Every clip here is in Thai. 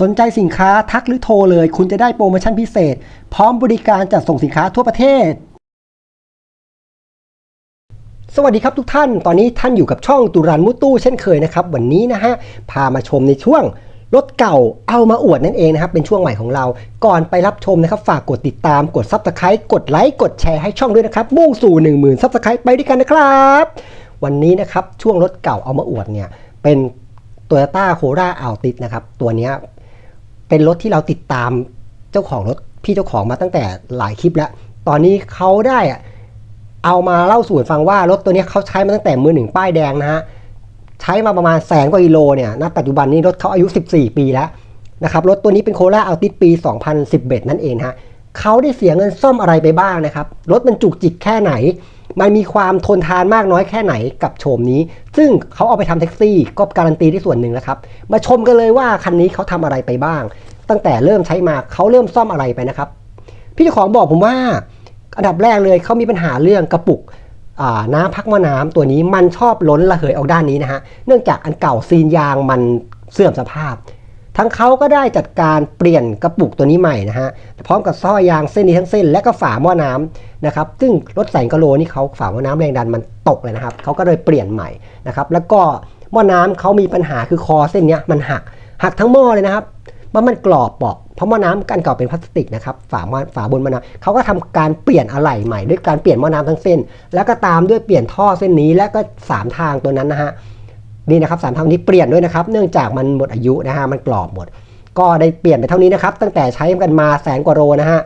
สนใจสินค้าทักหรือโทรเลย คุณจะได้โปรโมชั่นพิเศษ พร้อมบริการจัดส่งสินค้าทั่วประเทศ สวัสดีครับทุกท่าน ตอนนี้ท่านอยู่กับช่องตุรันมุตู้เช่นเคยนะครับ วันนี้นะฮะ พามาชมในช่วงรถเก่าเอามาอวดนั่นเองนะครับ เป็นช่วงใหม่ของเรา ก่อนไปรับชมนะครับ ฝากกดติดตามกดซับสไครต์กดไลค์กดแชร์ให้ช่องด้วยนะครับมุ่งสู่ 1 0,000ซับสไครต์ไปด้วยกันนะครับ วันนี้นะครับช่วงรถเก่าเอามาอวดเนี่ยเป็น Toyota Corolla Altis นะครับ ตัวนี้ เป็นรถที่เราติดตามเจ้าของรถพี่เจ้าของมาตั้งแต่หลายคลิปแล้ว ตอนนี้เขาได้อะเอามาเล่าสู่กันฟังว่ารถตัวนี้เขาใช้มาตั้งแต่มือหนึ่งป้ายแดงนะฮะใช้มาประมาณแสนกว่ากิโลเนี่ยณปัจจุบันนี้รถเขาอายุ 14 ปีแล้วนะครับรถตัวนี้เป็นโคราอัลติสปี 2011 นั่นเองฮะเขาได้เสียเงินซ่อมอะไรไปบ้างนะครับรถมันจุกจิกแค่ไหน มันมีความทนทานมากน้อยแค่ไหนกับโฉมนี้ ซึ่งเขาเอาไปทำแท็กซี่ก็การันตีที่ส่วนหนึ่งแล้วครับ มาชมกันเลยว่าคันนี้เขาทำอะไรไปบ้าง ตั้งแต่เริ่มใช้มาเขาเริ่มซ่อมอะไรไปนะครับ พี่เจ้าของบอกผมว่า อันดับแรกเลยเขามีปัญหาเรื่องกระปุกน้ำพักม้อน้ำตัวนี้มันชอบล้นระเหยออกด้านนี้นะฮะ เนื่องจากอันเก่าซีนยางมันเสื่อมสภาพ ทั้งเขาก็ได้จัดการเปลี่ยนกระปุกตัวนี้ใหม่นะฮะพร้อมกับซ้อยางเส้นนี้ทั้งเส้น และก็ฝาหม้อน้ำนะครับซึ่งรถแสงกะโลนี่เขาฝาหม้อน้ำแรงดันมันตกเลยนะครับเขาก็เลยเปลี่ยนใหม่นะครับแล้วก็หม้อน้ำเขามีปัญหาคือคอเส้นนี้มันหักหักทั้งหม้อเลยนะครับมันมันกรอบเปาะเพราะหม้อน้ำกันเก่าเป็นพลาสติกนะครับฝาหม้อฝาบนหม้อน้ำเขาก็ทำการเปลี่ยนอะไหล่ใหม่ด้วยการเปลี่ยนหม้อน้ำทั้งเส้น แล้วก็ตามด้วยเปลี่ยนท่อเส้นนี้แล้วก็สามทางตัวนั้นนะฮะ นี่นะครับสามทานี้เปลี่ยนด้วยนะครับ เนื่องจากมันหมดอายุนะฮะมันกรอบหมด ก็ได้เปลี่ยนไปเท่านี้นะครับ ตั้งแต่ใช้กันมาแสนกว่าโลนะฮะ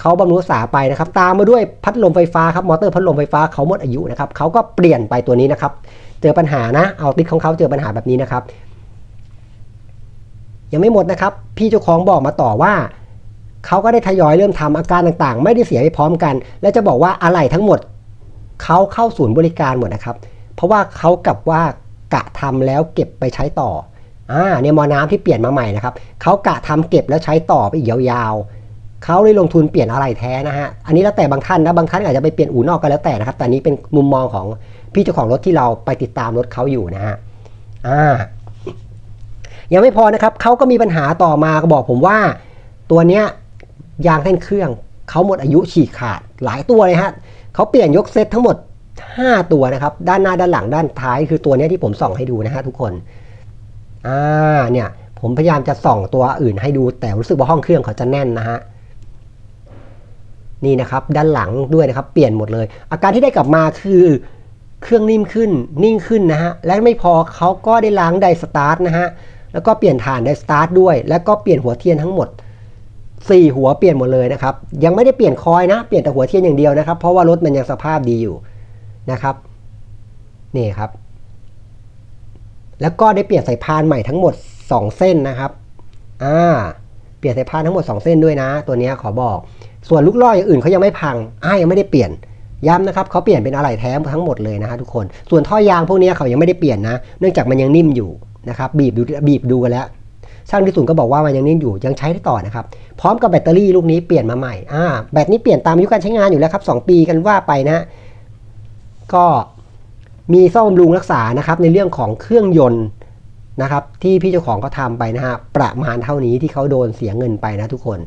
เขาบำรุงรักษาไปนะครับ ตามมาด้วยพัดลมไฟฟ้าครับมอเตอร์พัดลมไฟฟ้าเขาหมดอายุนะครับเขาก็เปลี่ยนไปตัวนี้นะครับ เจอปัญหานะเอาติดของเขาเจอปัญหาแบบนี้นะครับ ยังไม่หมดนะครับ พี่เจ้าของบอกมาต่อว่าเขาก็ได้ทยอยเริ่มทำอาการต่างๆ ไม่ได้เสียไปพร้อมกัน และจะบอกว่าอะไหล่ทั้งหมดเขาเข้าศูนย์บริการหมดนะครับ เพราะว่าเขากับว่า กะทำแล้วเก็บไปใช้ต่ออ่าเนี่ยมอน้ำที่เปลี่ยนมาใหม่นะครับเขากะทำเก็บแล้วใช้ต่อไปอีกยาวๆเขาเลยลงทุนเปลี่ยนอะไรแท้นะฮะอันนี้แล้วแต่บางท่านนะบางท่านอาจจะไปเปลี่ยนอู่นอกกันแล้วแต่นะครับแต่อันนี้เป็นมุมมองของพี่เจ้าของรถที่เราไปติดตามรถเขาอยู่นะฮะอ่ายังไม่พอนะครับเขาก็มีปัญหาต่อมาก็บอกผมว่า ตัวเนี้ยยางแท่นเครื่องเขาหมดอายุฉีกขาดหลายตัวเลยฮะเขาเปลี่ยนยกเซตทั้งหมด 5 ตัวนะครับ ด้านหน้าด้านหลังด้านท้ายคือตัวนี้ที่ผมส่องให้ดูนะฮะทุกคนอ่าเนี่ยผมพยายามจะส่องตัวอื่นให้ดู แต่รู้สึกว่าห้องเครื่องเขาจะแน่นนะฮะนี่นะครับด้านหลังด้วยนะครับ เปลี่ยนหมดเลย อาการที่ได้กลับมาคือเครื่องนิ่มขึ้นนิ่งขึ้นนะฮะและไม่พอเขาก็ได้ล้างไดสตาร์ทนะฮะแล้วก็เปลี่ยนฐานไดสตาร์ทด้วย แล้วก็เปลี่ยนหัวเทียนทั้งหมดสี่หัวเปลี่ยนหมดเลยนะครับยังไม่ได้เปลี่ยนคอยนะ เปลี่ยนแต่หัวเทียนอย่างเดียวนะครับ เพราะว่ารถมันยังสภาพดีอยู่ นะครับ นี่ครับ แล้วก็ได้เปลี่ยนสายพานใหม่ทั้งหมด 2 เส้นนะครับ อ่า เปลี่ยนสายพานทั้งหมด 2 เส้นด้วยนะ ตัวนี้ขอบอก ส่วนลูกล่ออย่างอื่นเขายังไม่พังอ่ายังไม่ได้เปลี่ยน ย้ำนะครับเขาเปลี่ยนเป็นอะไหล่แท้ทั้งหมดเลยนะฮะทุกคน ส่วนท่อยางพวกนี้เขายังไม่ได้เปลี่ยนนะ เนื่องจากมันยังนิ่มอยู่นะครับ บีบดูบีบดูกันแล้วช่างที่ศูนย์ก็บอกว่ามันยังนิ่มอยู่ยังใช้ได้ต่อนะครับ พร้อมกับแบตเตอรี่ลูกนี้เปลี่ยนมาใหม่อ่าแบตนี้เปลี่ยนตามอายุการใช้งานอยู่แล้วครับ 2 ปีกันว่าไปนะ ก็มีซ่อมบำรุงรักษานะครับในเรื่องของเครื่องยนต์นะครับ ที่พี่เจ้าของเขาทำไปนะฮะประมาณเท่านี้ที่เขาโดนเสียเงินไปนะทุกคน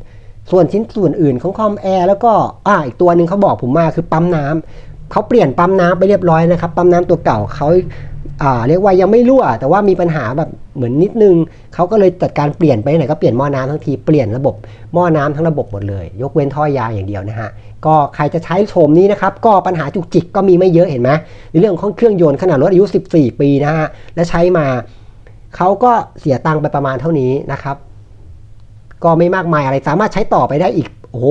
ส่วนชิ้นส่วนอื่นของคอมแอร์แล้วก็อ่าอีกตัวหนึ่งเขาบอกผมมาคือปั๊มน้ำเขาเปลี่ยนปั๊มน้ำไปเรียบร้อยนะครับ ปั๊มน้ำตัวเก่าเขาอ่าเรียกว่ายังไม่รั่ว แต่ว่ามีปัญหาแบบ เหมือนนิดนึงเขาก็เลยจัดการเปลี่ยนไปไหนก็เปลี่ยนหม้อน้ำทั้งทีเปลี่ยนระบบหม้อน้ำทั้งระบบหมดเลย ยกเว้นท่อยางอย่างเดียวนะฮะก็ใครจะใช้โฉมนี้นะครับก็ปัญหาจุกจิกก็มีไม่เยอะเห็นไหมในเรื่องของเครื่องยนต์ขนาดรถอายุ 14 ปีนะฮะและใช้มาเขาก็เสียตังค์ไปประมาณเท่านี้นะครับ ก็ไม่มากมายอะไรสามารถใช้ต่อไปได้อีกโอ้โห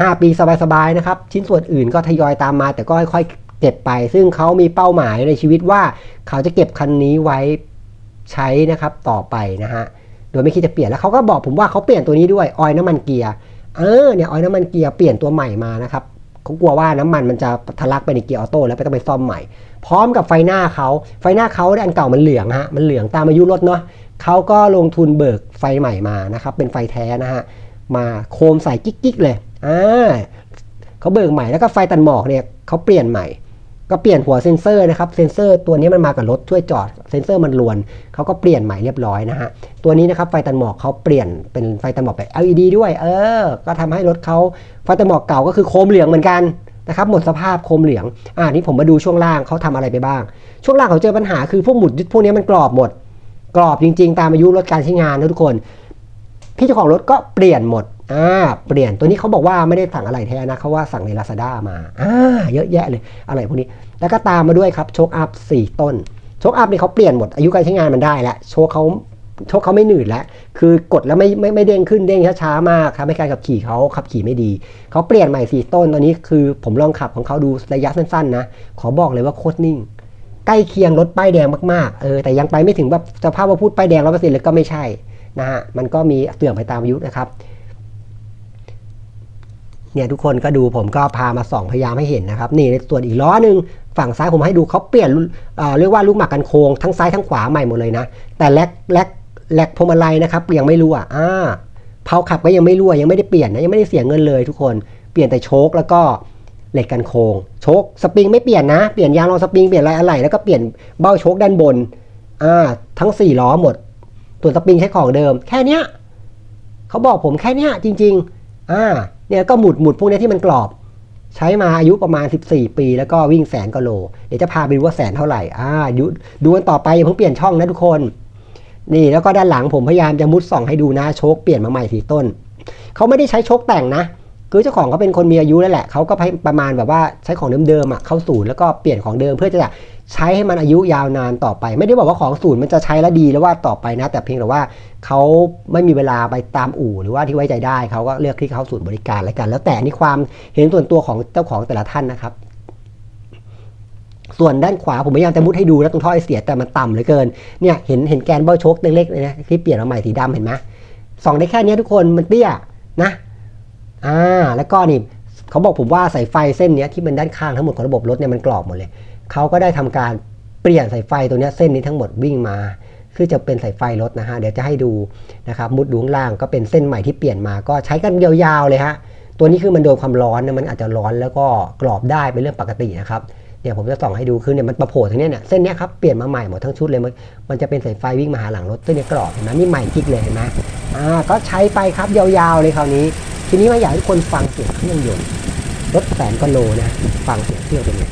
ห้าปีสบายๆนะครับ ชิ้นส่วนอื่นก็ทยอยตามมา แต่ก็ค่อยๆเก็บไป ซึ่งเขามีเป้าหมายในชีวิตว่าเขาจะเก็บคันนี้ไว้ ใช้นะครับต่อไปนะฮะโดยไม่คิดจะเปลี่ยนแล้วเขาก็บอกผมว่าเขาเปลี่ยนตัวนี้ด้วยออยล์น้ำมันเกียร์เออเนี่ยออยล์น้ำมันเกียร์เปลี่ยนตัวใหม่มานะครับเขากลัวว่าน้ำมันมันจะทะลักไปในเกียร์ออโต้แล้วไปต้องไปซ่อมใหม่ พร้อมกับไฟหน้าเขาไฟหน้าเขาอันเก่ามันเหลืองฮะมันเหลืองตามอายุรถเนาะเขาก็ลงทุนเบิกไฟใหม่มานะครับเป็นไฟแท้นะฮะมาโคมใส่กิ๊กๆเลยอ่าเขาเบิกใหม่แล้วก็ไฟตัดหมอกเนี่ยเขาเปลี่ยนใหม่ ก็เปลี่ยนหัวเซ็นเซอร์นะครับเซ็นเซอร์ตัวนี้มันมากับรถช่วยจอดเซ็นเซอร์มันลวนเขาก็เปลี่ยนใหม่เรียบร้อยนะฮะตัวนี้นะครับไฟตัดหมอกเขาเปลี่ยนเป็นไฟตัดหมอกแบบ LED ด้วย เออ ก็ทำให้รถเขาไฟตัดหมอกเก่าก็คือโคมเหลืองเหมือนกันนะครับหมดสภาพโคมเหลืองอ่านี่ผมมาดูช่วงล่างเขาทำอะไรไปบ้าง ช่วงล่างเขาเจอปัญหาคือพวกหมุดยึดพวกนี้มันกรอบหมด กรอบจริง ๆ ตามอายุรถการใช้งานนะทุกคนพี่เจ้าของรถก็เปลี่ยนหมด อ่าเปลี่ยนตัวนี้เขาบอกว่าไม่ได้สั่งอะไรแท้นะเขาว่าสั่งใน Lazada มาอ่าเยอะแยะเลยอะไรพวกนี้ แล้วก็ตามมาด้วยครับโชคอัพ4ต้นโชคอัพนี่เขาเปลี่ยนหมดอายุการใช้งานมันได้แล้วโชคเขาโชคเขาไม่หนืดแล้ว คือกดแล้วไม่ไม่ไม่เด้งขึ้นเด้งช้าๆมากครับไม่การขับขี่เขาขับขี่ไม่ดี เขาเปลี่ยนใหม่4ต้นตอนนี้คือผมลองขับของเขาดูระยะสั้นๆนะ ขอบอกเลยว่าโคตรนิ่ง ใกล้เคียงรถป้ายแดงมากๆ เออแต่ยังไปไม่ถึงแบบสภาพว่าพูดป้ายแดงร้อยเปอร์เซ็นต์เลยก็ไม่ใช่นะฮะ มันก็มีเสื่อมไปตามอายุนะครับ เนี่ยทุกคนก็ดูผมก็พามาส่องพยายามให้เห็นนะครับ นี่ในส่วนอีกล้อหนึ่งฝั่งซ้ายผมให้ดูเขาเปลี่ยนเรียกว่าลูกหมากกันโค้งทั้งซ้ายทั้งขวาใหม่หมดเลยนะ แต่แลกแลกแลกพวงมาลัยนะครับยังไม่รั่วอ่าเผาขับก็ยังไม่รั่วยังไม่ได้เปลี่ยนนะยังไม่ได้เสียเงินเลยทุกคนเปลี่ยนแต่โชคแล้วก็เหล็กกันโค้งโชคสปริงไม่เปลี่ยนนะเปลี่ยนยางรองสปริงเปลี่ยนอะไรอะไรแล้วก็เปลี่ยนเบ้าโชคด้านบนอ่าทั้งสี่ล้อหมดส่วนสปริงใช้ของเดิม แค่เนี้ยเขาบอกผมแค่เนี้ยจริง ๆอ่า เนี่ยก็หมุดหมุดพวกนี้ที่มันกรอบ ใช้มาอายุประมาณ 14 ปี แล้วก็วิ่งแสนกโล เดี๋ยวจะพาไปดูว่าแสนเท่าไหร่อ่าดูดูกันต่อไปอย่าเพิ่งเปลี่ยนช่องนะทุกคน นี่แล้วก็ด้านหลังผมพยายามจะมุดส่องให้ดูนะโชคเปลี่ยนมาใหม่สีต้นเขาไม่ได้ใช้โชคแต่งนะ คือเจ้าของเขาเป็นคนมีอายุแล้วแหละเขาก็ประมาณแบบว่าใช้ของเดิมๆอะเข้าศูนย์แล้วก็เปลี่ยนของเดิมเพื่อจะใช้ให้มันอายุยาวนานต่อไป ไม่ได้บอกว่าของศูนย์มันจะใช้แล้วดีแล้วว่าต่อไปนะ แต่เพียงแต่ว่าเขาไม่มีเวลาไปตามอู่หรือว่าที่ไว้ใจได้เขาก็เลือกที่เข้าศูนย์บริการแล้วกัน แล้วแต่นี่ความเห็นส่วนตัวของเจ้าของแต่ละท่านนะครับ ส่วนด้านขวาผมพยายามจะมุดให้ดูแล้วตรงท่อไอเสียแต่มันต่ำเหลือเกินเนี่ยเห็นเห็นแกนเบ้าชคเล็กๆเลยนะที่เปลี่ยนมาใหม่สีดำเห็นไหมส่องได้แค่นี้ทุกคนมันเตี้ยนะ อ่าแล้วก็นี่เขาบอกผมว่าสายไฟเส้นนี้ที่มันด้านข้างทั้งหมดของระบบรถเนี่ยมันกรอบหมดเลยเขาก็ได้ทำการเปลี่ยนสายไฟตัวนี้เส้นนี้ทั้งหมดวิ่งมาคือจะเป็นสายไฟรถนะฮะเดี๋ยวจะให้ดูนะครับมุดดูข้างล่างก็เป็นเส้นใหม่ที่เปลี่ยนมาก็ใช้กันยาวๆเลยฮะตัวนี้คือมันโดนความร้อนนะมันอาจจะร้อนแล้วก็กรอบได้เป็นเรื่องปกตินะครับเนี่ยผมจะส่องให้ดูคือเนี่ยมันประโผล่ตรงเนี้ยเนี่ยเส้นนี้ครับเปลี่ยนมาใหม่หมดทั้งชุดเลย มันมันจะเป็นสายไฟวิ่งมาหาหลังรถเส้นนี้กรอบเห็นไหมนี่ใหม่กิ๊กเลยเห็นไหมอ่าก็ใช้ไปครับยาวๆเลยคราวนี้ ทีนี้มาอยากให้คนฟังเสียงเครื่องยนต์รถแสนกโลนะฟังเสียงเครื่องเป็นไง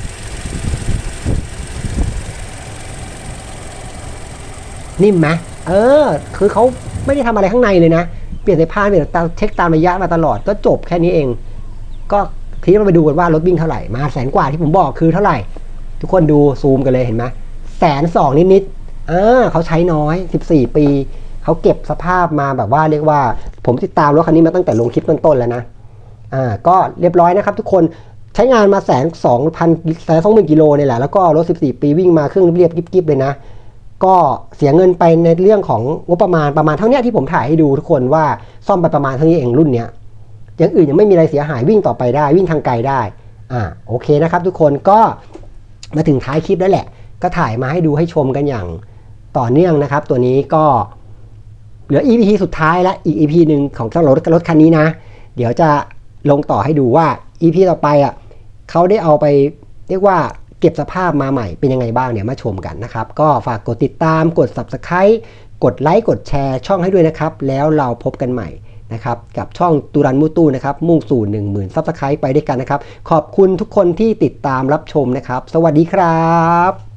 นิ่มไหมเออ คือเขาไม่ได้ทำอะไรข้างในเลยนะ เปลี่ยนสายพานเปลี่ยนตาเช็คตามระยะมาตลอดก็จบแค่นี้เอง ก็ทีนี้เราไปดูกันว่ารถวิ่งเท่าไหร่ มาแสนกว่าที่ผมบอกคือเท่าไหร่ ทุกคนดูซูมกันเลยเห็นไหมแสนสองนิดๆเออเขาใช้น้อย 14 ปี เขาเก็บสภาพมาแบบว่าเรียกว่า ผมติดตามรถคันนี้มาตั้งแต่ลงคลิปต้นๆแล้วนะอ่าก็เรียบร้อยนะครับทุกคนใช้งานมาแสนสองพันแสนสองหมื่นกิโลเนี่ยแหละแล้วก็รถ 14 ปีวิ่งมาเครื่องเรียบๆกิ๊บๆเลยนะ ก็เสียเงินไปในเรื่องของงบประมาณประมาณเท่านี้ที่ผมถ่ายให้ดูทุกคนว่าซ่อมไปประมาณเท่านี้เองรุ่นเนี้ยอย่างอื่นยังไม่มีอะไรเสียหายวิ่งต่อไปได้วิ่งทางไกลได้อ่าโอเคนะครับ ทุกคนก็มาถึงท้ายคลิปแล้วแหละ ก็ถ่ายมาให้ดูให้ชมกันอย่างต่อเนื่องนะครับ ตัวนี้ก็ ลือ EP สุดท้ายและอีก EP หนึ่งของเจ้ารถรถคันนี้นะ เดี๋ยวจะลงต่อให้ดูว่า EP ต่อไปอะเขาได้เอาไปเรียกว่าเก็บสภาพมาใหม่เป็นยังไงบ้างเนี่ยมาชมกันนะครับ ก็ฝากกดติดตามกด Subscribe กดไลค์กดแชร์ช่องให้ด้วยนะครับ แล้วเราพบกันใหม่นะครับกับช่องตูรันมูตู้นะครับมุ่งสู่ 1 0,000ซับสไครต์ไปด้วยกันนะครับ ขอบคุณทุกคนที่ติดตามรับชมนะครับ สวัสดีครับ